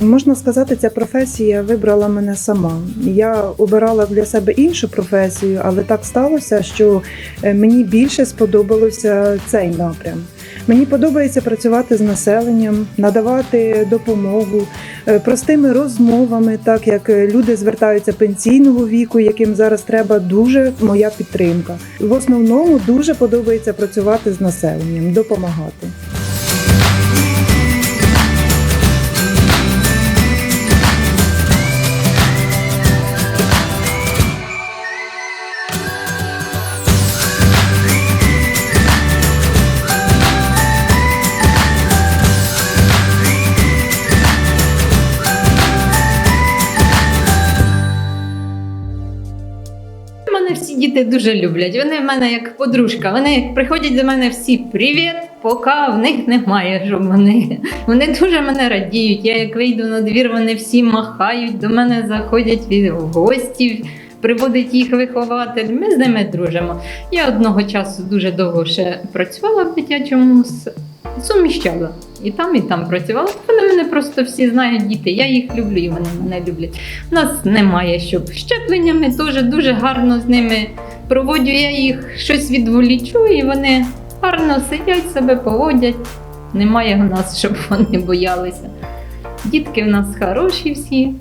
Можна сказати, ця професія вибрала мене сама. Я обирала для себе іншу професію, але так сталося, що е, мені більше сподобалося цей напрям. Мені подобається працювати з населенням, надавати допомогу е, простими розмовами, так як е, люди звертаються пенсійного віку, яким зараз треба дуже моя підтримка. В основному дуже подобається працювати з населенням, допомагати. Діти дуже люблять. Вони в мене як подружка. Вони приходять до мене всі привіт, поки в них немає, щоб вони. Дуже мене радіють. Я як вийду на двір, вони всі махають, до мене заходять від в гості. Приводить їх вихователь, ми з ними дружимо. Я одного часу дуже довго ще працювала в дитячому суміщала. І там, і там працювала. Вони мене просто всі знають діти. Я їх люблю, і вони мене люблять. У нас немає, щоб щепленнями теж дуже гарно з ними проводжу. Я їх щось відволічу, і вони гарно сидять, себе поводять. Немає в нас, щоб вони боялися. Дітки в нас хороші всі.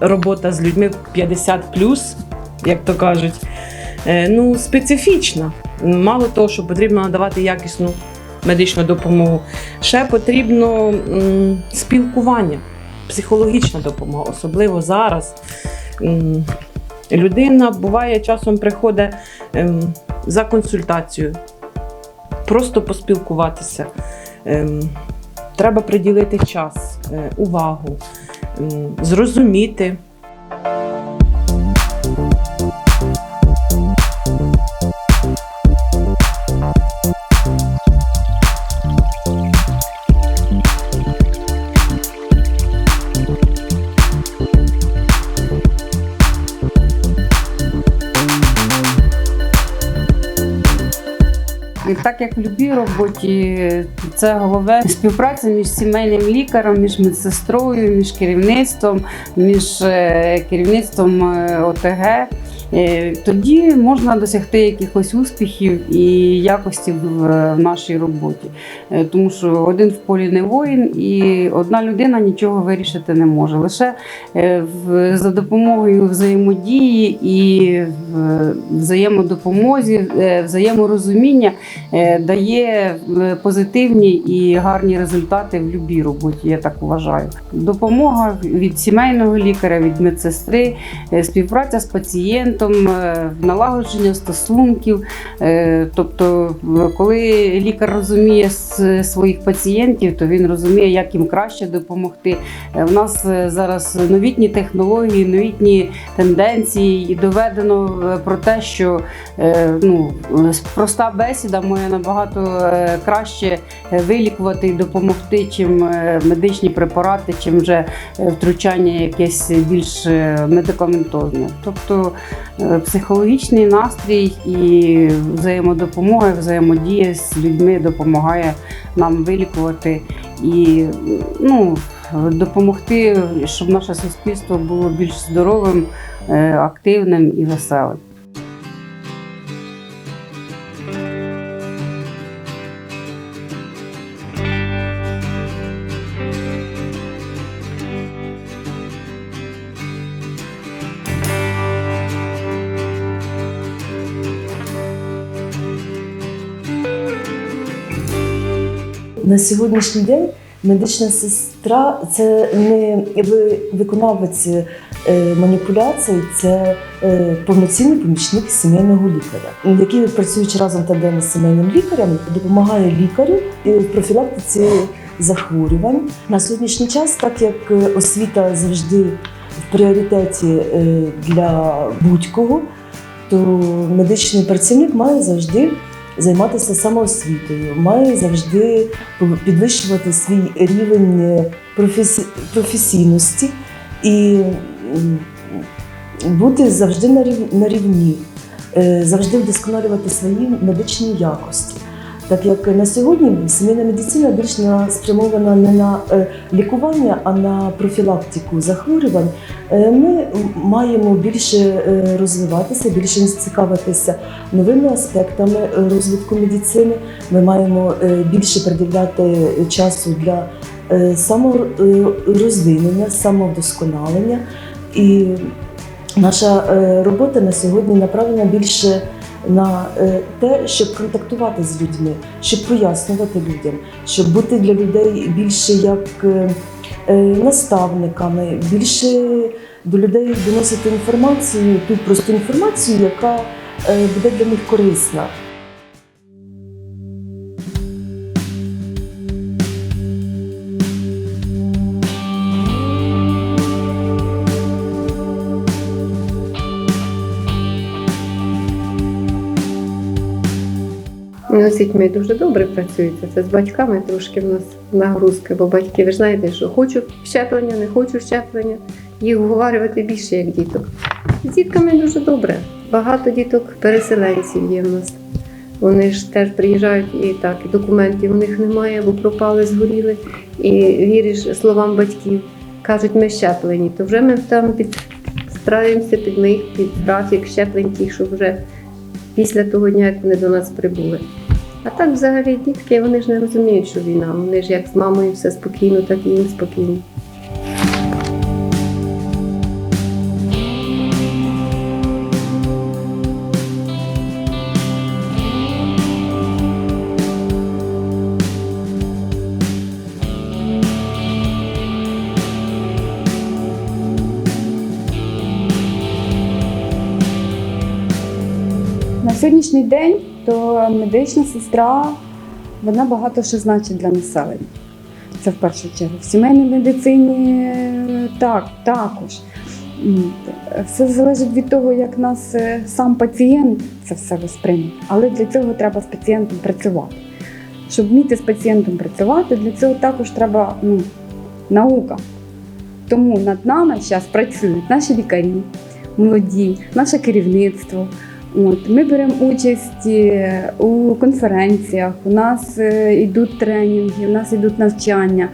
Робота з людьми 50 як то кажуть, е, ну, специфічна. Мало того, що потрібно надавати якісну медичну допомогу, ще потрібно спілкування, психологічна допомога, особливо зараз. Людина буває часом приходить ем, за консультацією, просто поспілкуватися. Ем, Треба приділити час, е, увагу, зрозуміти. Так як в будь-якій роботі, це головне співпраця між сімейним лікарем, між медсестрою, між керівництвом, між е, керівництвом е, ОТГ. Е, Тоді можна досягти якихось успіхів і якості в в нашій роботі. Е, Тому що один в полі не воїн, і одна людина нічого вирішити не може. Лише е, за допомогою взаємодії і взаємодопомозі, е, взаєморозуміння е, дає е, позитивні і гарні результати в будь-якій роботі, я так вважаю. Допомога від сімейного лікаря, від медсестри, е, співпраця з пацієнтом, е, налагодження стосунків. Е, Тобто, коли лікар розуміє своїх пацієнтів, то він розуміє, як їм краще допомогти. Е, В нас е, зараз новітні технології, новітні тенденції, і доведено е, про те, що е, ну, е, проста бесіда може набагато е, краще е, вилікувати і допомогти, чим е, медичні препарати, чим вже е, втручання якесь більш е, медикаментозне. Тобто е, психологічний настрій і взаємодопомога, взаємодія з людьми допомагає нам вилікувати і ну, допомогти, щоб наше суспільство було більш здоровим, е, активним і веселим. На сьогоднішній день медична сестра це не виконавець е, маніпуляцій, це е, повноцінний помічник сімейного лікаря, який працюючи разом тандемно з сімейним лікарем, допомагає лікарю в профілактиці захворювань. На сьогоднішній час, так як освіта завжди в пріоритеті е, для будь-кого, то медичний працівник має завжди займатися самоосвітою, має завжди підвищувати свій рівень е, професі... професійності і бути завжди на рів- на рівні, е, завжди вдосконалювати свої медичні якості. Так як на сьогодні сімейна медицина більш спрямована не на е, лікування, а на профілактику захворювань, е, ми маємо більше е, розвиватися, більше цікавитися новими аспектами розвитку медицини. Ми маємо більше приділяти часу для саморозвинення, самовдосконалення. І наша робота на сьогодні направлена більше на е, те, щоб контактувати з людьми, щоб пояснювати людям, щоб бути для людей більше як е, е, наставниками, більше до людей доносити інформацію, ту просту інформацію, яка буде для них корисна. З дітьми дуже добре працюється. Це з батьками трошки в нас нагрузка, бо батьки, ви ж знаєте, що хочу щеплення, не хочу щеплення. Їх вговорювати більше, як діток. З дітками дуже добре. Багато діток переселенців є в нас. Вони ж теж приїжджають і так, і документів у них немає, бо пропали, згоріли. І віриш словам батьків. Кажуть, ми щеплені, то вже ми там підстраюємося під них, під графік щеплень, тих, що вже після того дня, як вони до нас прибули. А так взагалі дітки вони ж не розуміють, що війна. Вони ж як з мамою все спокійно, так і їм спокійно. На сьогоднішній день то медична сестра вона багато що значить для населення. Це в першу чергу. В сімейній медицині так, також. Все залежить від того, як нас е, сам пацієнт це все восприйме. Але для цього треба з пацієнтом працювати. Щоб вміти з пацієнтом працювати, для цього також треба ну, наука. Тому над нами зараз працюють наші лікарі, молоді, наше керівництво. От, ми беремо участь е, у конференціях, у нас е, йдуть тренінги, у нас йдуть навчання.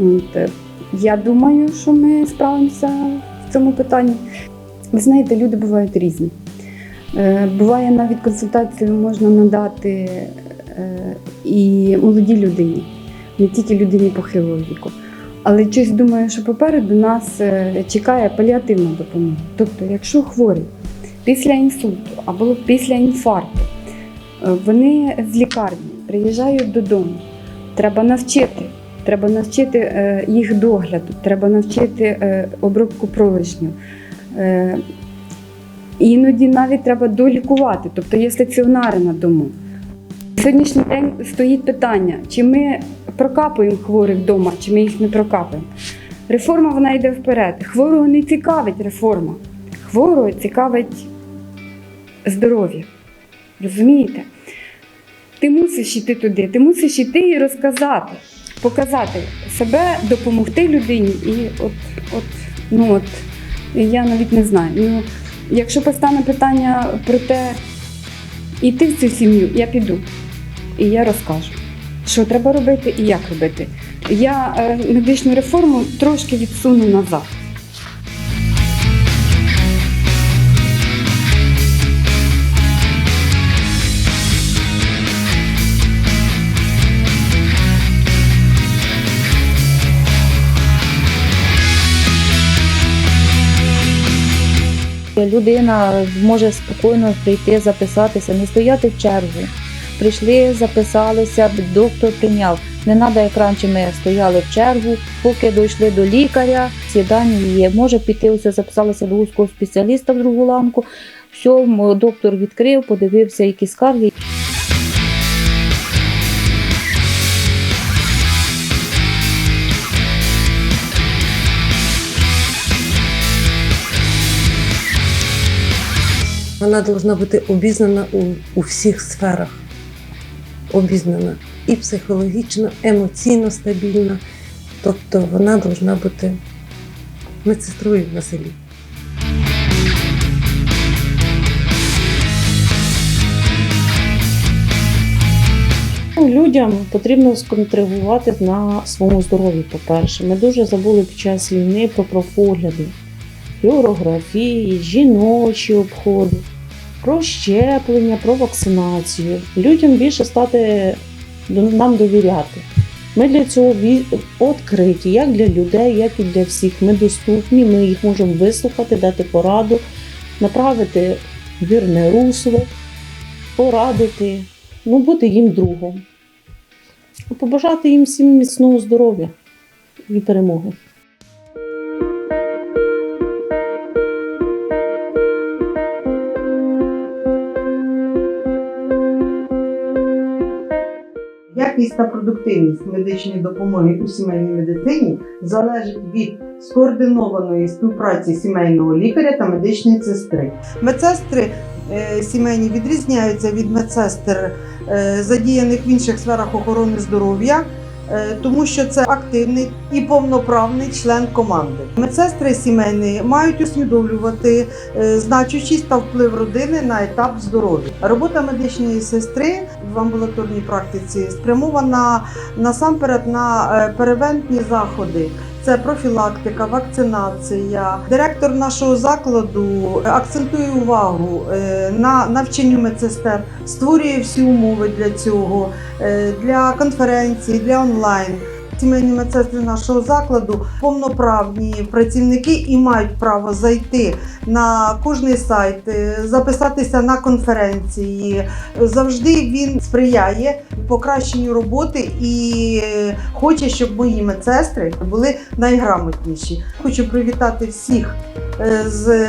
От, е, я думаю, що ми справимося в цьому питанні. Ви знаєте, люди бувають різні. Буває навіть консультацію можна надати і молодій людині, не тільки людині похилого віку. Але щось думаю, що попереду нас чекає паліативна допомога. Тобто, якщо хворий після інсульту або після інфаркту. Е, Вони з лікарні приїжджають додому. Треба навчити. Треба навчити е, їх догляду, треба навчити е, обробку пролежню. Е, Іноді навіть треба долікувати, тобто є стаціонари на дому. На Сьогоднішній день стоїть питання, чи ми прокапуємо хворих вдома, чи ми їх не прокапуємо. Реформа вона йде вперед. Хворого не цікавить реформа. Хворого цікавить здоров'я. Розумієте? Ти мусиш йти туди, ти мусиш йти і розказати, показати себе, допомогти людині. І от, от, ну от, я навіть не знаю. Ну, якщо постане питання про те, йти в цю сім'ю, я піду і я розкажу, що треба робити і як робити. Я е, медичну реформу трошки відсуну назад. Людина може спокійно прийти, записатися, не стояти в чергу. Прийшли, записалися, доктор прийняв. Не треба, як раніше ми стояли в чергу, поки дійшли до лікаря, ці дані є. Може піти, ось записалися до вузького спеціаліста в другу ланку. Все, доктор відкрив, подивився, які скарги. Вона повинна бути обізнана у, у всіх сферах. Обізнана і психологічно, емоційно стабільна. Тобто вона повинна бути медсестрою на селі. Людям потрібно сконцентрувати на своєму здоров'ї, по-перше. Ми дуже забули під час війни про профогляди, флюорографії, жіночі обходи, про щеплення, про вакцинацію. Людям більше стати нам довіряти. Ми для цього відкриті, як для людей, як і для всіх. Ми доступні, ми їх можемо вислухати, дати пораду, направити вірне русло, порадити, ну, бути їм другом. Побажати їм всім міцного здоров'я і перемоги. Якість та продуктивність медичної допомоги у сімейній медицині залежить від скоординованої співпраці сімейного лікаря та медичної сестри. Медсестри е, сімейні відрізняються від медсестер, е, задіяних в інших сферах охорони здоров'я. Е, Тому що це активний і повноправний член команди. Медсестри сімейні мають усвідомлювати е, значущість та вплив родини на етап здоров'я. Робота медичної сестри в амбулаторній практиці спрямована насамперед на е, превентні заходи. Це профілактика, вакцинація. Директор нашого закладу акцентує увагу е, на навчанню медсестер, створює всі умови для цього, е, для конференцій, для онлайн. Сімейні медсестри нашого закладу повноправні працівники і мають право зайти на кожний сайт, е, записатися на конференції. Завжди він сприяє покращенню роботи і е, хоче, щоб мої медсестри були найграмотніші. Хочу привітати всіх е, з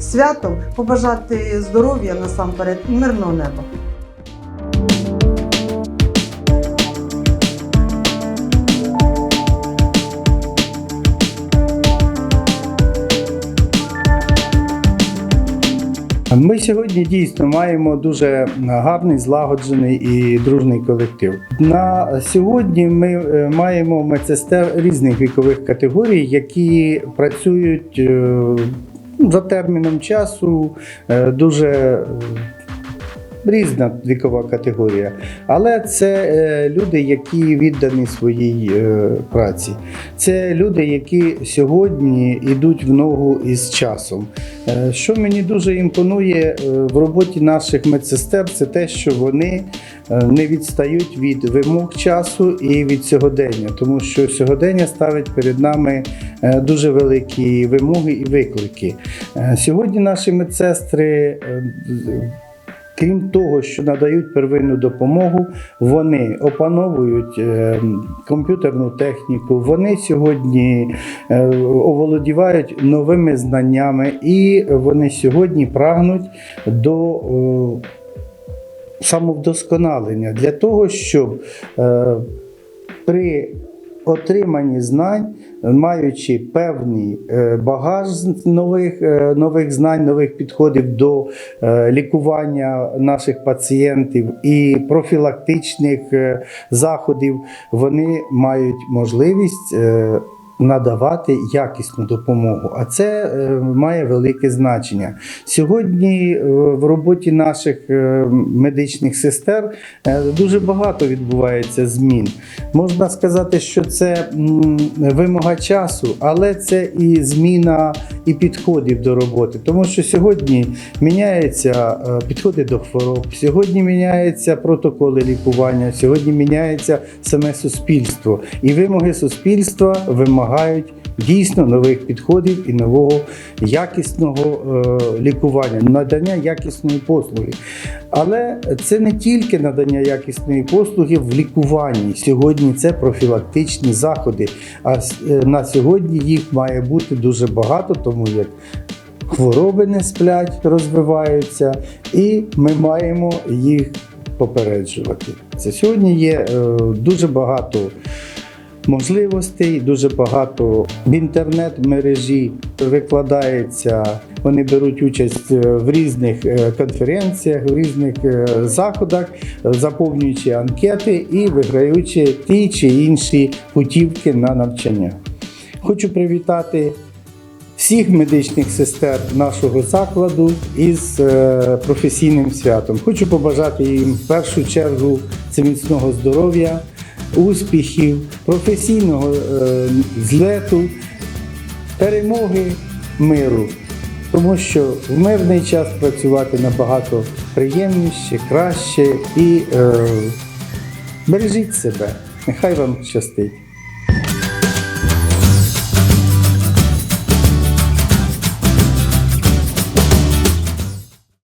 святом, побажати здоров'я насамперед і мирного неба. Ми сьогодні дійсно маємо дуже гарний, злагоджений і дружний колектив. На сьогодні ми е, маємо медсестер різних вікових категорій, які працюють е, за терміном часу е, дуже різна вікова категорія. Але це е, люди, які віддані своїй е, праці. Це люди, які сьогодні йдуть в ногу із часом. Е, Що мені дуже імпонує в роботі наших медсестер, це те, що вони не відстають від вимог часу і від сьогодення, тому що сьогодення ставить перед нами дуже великі вимоги і виклики. Сьогодні наші медсестри. Крім того, що надають первинну допомогу, вони опановують е, комп'ютерну техніку, вони сьогодні е, оволодівають новими знаннями, і вони сьогодні прагнуть до е, самовдосконалення. Для того, щоб при отриманні знань, маючи певний е, багаж нових, е, нових знань, нових підходів до е, лікування наших пацієнтів і профілактичних заходів, вони мають можливість. Надавати якісну допомогу, а це е, має велике значення. Сьогодні е, в роботі наших е, медичних сестер дуже багато відбувається змін. Можна сказати, що це вимога часу, але це і зміна і підходів до роботи. Тому що сьогодні міняються підходи до хвороб, сьогодні міняються протоколи лікування, сьогодні міняється саме суспільство. І вимоги суспільства вимагають дійсно нових підходів і нового якісного е, лікування, надання якісної послуги. Але це не тільки надання якісної послуги в лікуванні. Сьогодні це профілактичні заходи. А е, на сьогодні їх має бути дуже багато, тому як хвороби не сплять, розвиваються, і ми маємо їх попереджувати. Це сьогодні є е, дуже багато можливостей, дуже багато в інтернет-мережі викладається вони беруть участь е, в різних е, конференціях, в різних е, заходах, заповнюючи анкети і виграючи ті чи інші путівки на навчання. Хочу привітати всіх медичних сестер нашого закладу із професійним святом. Хочу побажати їм в першу чергу це міцного здоров'я, успіхів, професійного е, злету, перемоги миру. Тому що в мирний час працювати набагато приємніше, краще і е, бережіть себе. Нехай вам щастить.